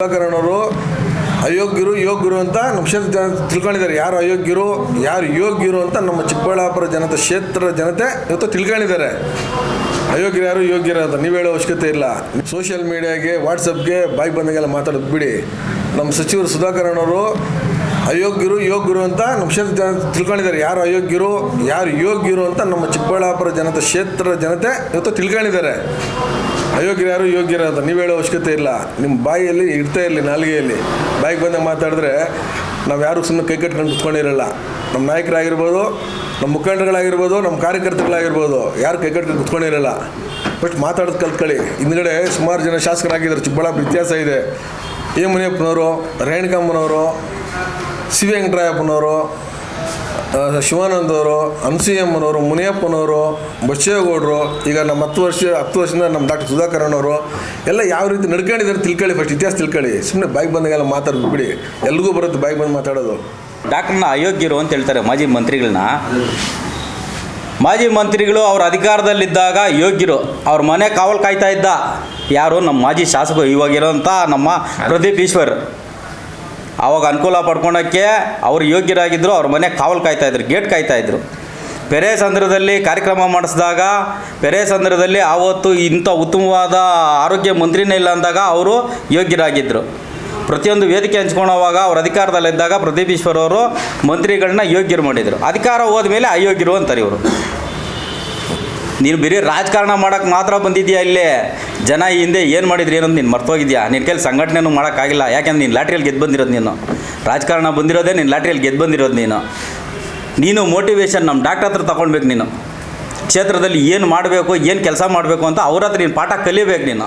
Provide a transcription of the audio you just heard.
ಸುಧಾಕರಣ್ಣವರು ಅಯೋಗ್ಯರು, ಯೋಗ್ಯರು ಅಂತ ನಮ್ಮ ಕ್ಷೇತ್ರ ಜನ ತಿಳ್ಕೊಂಡಿದ್ದಾರೆ. ಯಾರು ಅಯೋಗ್ಯರು, ಯಾರು ಯೋಗ್ಯರು ಅಂತ ನಮ್ಮ ಚಿಕ್ಕಬಳ್ಳಾಪುರ ಜನತೆ ಕ್ಷೇತ್ರ ಜನತೆ ಇವತ್ತು ತಿಳ್ಕೊಂಡಿದ್ದಾರೆ. ಅಯೋಗ್ಯರು ಯಾರು ಅಂತ ನೀವು ಹೇಳೋ ಅವಶ್ಯಕತೆ ಇಲ್ಲ. ಸೋಷಿಯಲ್ ಮೀಡಿಯಾಗೆ, ವಾಟ್ಸಪ್ಗೆ ಬಾಯಿ ಬಂದಂಗೆಲ್ಲ ಮಾತಾಡೋದು ಬಿಡಿ. ನಮ್ಮ ಸಚಿವರು ಸುಧಾಕರಣ್ಣವರು ಅಯೋಗ್ಯರು ಯೋಗ್ಯರು ಅಂತ ನಮ್ಮ ಕ್ಷೇತ್ರ ಜನ ತಿಳ್ಕೊಂಡಿದ್ದಾರೆ. ಯಾರು ಅಯೋಗ್ಯರು, ಯಾರು ಯೋಗ್ಯರು ಅಂತ ನಮ್ಮ ಚಿಕ್ಕಬಳ್ಳಾಪುರ ಜನತೆ, ಕ್ಷೇತ್ರ ಜನತೆ ಇವತ್ತು ತಿಳ್ಕೊಂಡಿದ್ದಾರೆ. ಅಯೋಗ್ಯರು ಯಾರು ಯೋಗ್ಯರು ಅಂತ ನೀವು ಹೇಳೋ ಅವಶ್ಯಕತೆ ಇಲ್ಲ. ನಿಮ್ಮ ಬಾಯಿಯಲ್ಲಿ ಇಡ್ತಾ ಇರಲಿ, ನಾಲಿಗೆಯಲ್ಲಿ. ಬಾಯಿಗೆ ಬಂದಾಗ ಮಾತಾಡಿದ್ರೆ ನಾವು ಯಾರು ಸುಮ್ಮನೆ ಕೈ ಕಟ್ಕೊಂಡು ಕುತ್ಕೊಂಡಿರಲ್ಲ. ನಮ್ಮ ನಾಯಕರಾಗಿರ್ಬೋದು ನಮ್ಮ ಮುಖಂಡರುಗಳಾಗಿರ್ಬೋದು, ನಮ್ಮ ಕಾರ್ಯಕರ್ತರುಗಳಾಗಿರ್ಬೋದು, ಯಾರು ಕೈ ಕಟ್ಕೊಂಡು ಕುತ್ಕೊಂಡಿರಲ್ಲ ಬಟ್ ಮಾತಾಡೋದು ಕಲ್ತ್ಕೊಳ್ಳಿ. ಹಿಂದ್ಗಡೆ ಸುಮಾರು ಜನ ಶಾಸಕರಾಗಿದ್ದಾರೆ, ಚಿಕ್ಕಬಳ್ಳಾಪುರ ಇತಿಹಾಸ ಇದೆ. ಎ. ಮುನಿಯಪ್ಪನವರು, ರೇಣುಕಮ್ಮನವರು, ಸಿ. ವೆಂಕಟರಾಯಪ್ಪನವರು ಶಿವಾನಂದವರು ಹಂಸಿಯಮ್ಮನವರು ಮುನಿಯಪ್ಪನವರು, ಬಚ್ಚೇಗೌಡರು, ಈಗ ನಮ್ಮ ಹತ್ತು ವರ್ಷ, ಹತ್ತು ವರ್ಷದಿಂದ ನಮ್ಮ ಡಾಕ್ಟರ್ ಸುಧಾಕರನ್ ಅವರು ಎಲ್ಲ ಯಾವ ರೀತಿ ನಡ್ಕೊಂಡಿದ್ದಾರೆ ತಿಳ್ಕೊಳ್ಳಿ ಫಸ್ಟ್ ಇತಿಹಾಸ ತಿಳ್ಕೊಳ್ಳಿ. ಸುಮ್ಮನೆ ಬಾಯಿಗೆ ಬಂದಾಗೆಲ್ಲ ಮಾತಾಡೋದು ಬಿಡಿ. ಎಲ್ರಿಗೂ ಬರುತ್ತೆ ಬಾಯಿಗೆ ಬಂದು ಮಾತಾಡೋದು. ಡಾಕ್ಟ್ರನ್ನ ಅಯೋಗ್ಯರು ಅಂತ ಹೇಳ್ತಾರೆ ಮಾಜಿ ಮಂತ್ರಿಗಳನ್ನ. ಮಾಜಿ ಮಂತ್ರಿಗಳು ಅವ್ರ ಅಧಿಕಾರದಲ್ಲಿದ್ದಾಗ ಯೋಗ್ಯರು ಅವ್ರ ಮನೆ ಕಾವಲು ಕಾಯ್ತಾ ಇದ್ದ. ಯಾರು? ನಮ್ಮ ಮಾಜಿ ಶಾಸಕರು. ಇವಾಗಿರೋಂಥ ನಮ್ಮ ಪ್ರದೀಪ್ ಈಶ್ವರ್. ಆವಾಗ ಅನುಕೂಲ ಪಡ್ಕೊಳಕ್ಕೆ ಅವರು ಯೋಗ್ಯರಾಗಿದ್ದರು ಅವ್ರ ಮನೆ ಕಾವಲು ಕಾಯ್ತಾ ಇದ್ರು, ಗೇಟ್ ಕಾಯ್ತಾ ಇದ್ರು. ಪೆರೆ ಸಂದರ್ಭದಲ್ಲಿ ಕಾರ್ಯಕ್ರಮ ಮಾಡಿಸಿದಾಗ ಪೆರೆ ಸಂದರ್ಭದಲ್ಲಿ ಆವತ್ತು ಇಂಥ ಉತ್ತಮವಾದ ಆರೋಗ್ಯ ಮಂತ್ರಿನೇ ಇಲ್ಲ ಅಂದಾಗ ಅವರು ಯೋಗ್ಯರಾಗಿದ್ದರು ಪ್ರತಿಯೊಂದು ವೇದಿಕೆ ಹಂಚ್ಕೊಳ್ಳೋವಾಗ ಅವ್ರ ಅಧಿಕಾರದಲ್ಲಿದ್ದಾಗ ಪ್ರದೀಪ್ ಈಶ್ವರ್ ಅವರು ಮಂತ್ರಿಗಳನ್ನ ಯೋಗ್ಯರು ಮಾಡಿದರು. ಅಧಿಕಾರ ಹೋದ್ಮೇಲೆ ಅಯೋಗ್ಯರು ಅಂತಾರೆ ಇವರು. ನೀನು ಬರೀ ರಾಜಕಾರಣ ಮಾಡೋಕ್ಕೆ ಮಾತ್ರ ಬಂದಿದ್ಯಾ ಇಲ್ಲೇ? ಜನ ಈ ಹಿಂದೆ ಏನು ಮಾಡಿದ್ರಿ ಏನೋ ನೀನು ಮರ್ತೋಗಿದ್ಯಾ? ನಿನ್ನ ಕೈಲಿ ಸಂಘಟನೆನೂ ಮಾಡೋಕ್ಕಾಗಿಲ್ಲ. ಯಾಕೆಂದ್ರೆ ನೀನು ಲಾಟ್ರಿಯಲ್ಲಿ ಗೆದ್ದು ಬಂದಿರೋದು ನೀನು. ರಾಜಕಾರಣ ಬಂದಿರೋದೇ ನೀನು ಲಾಟ್ರಿಯಲ್ಲಿ ಗೆದ್ದು ಬಂದಿರೋದು ನೀನು. ನೀನು ಮೋಟಿವೇಶನ್ ನಮ್ಮ ಡಾಕ್ಟರ್ ಹತ್ರ ತಗೊಳ್ಬೇಕು ನೀನು. ಕ್ಷೇತ್ರದಲ್ಲಿ ಏನು ಮಾಡಬೇಕು, ಏನು ಕೆಲಸ ಮಾಡಬೇಕು ಅಂತ ಅವ್ರ ಹತ್ರ ನೀನು ಪಾಠ ಕಲಿಬೇಕು ನೀನು.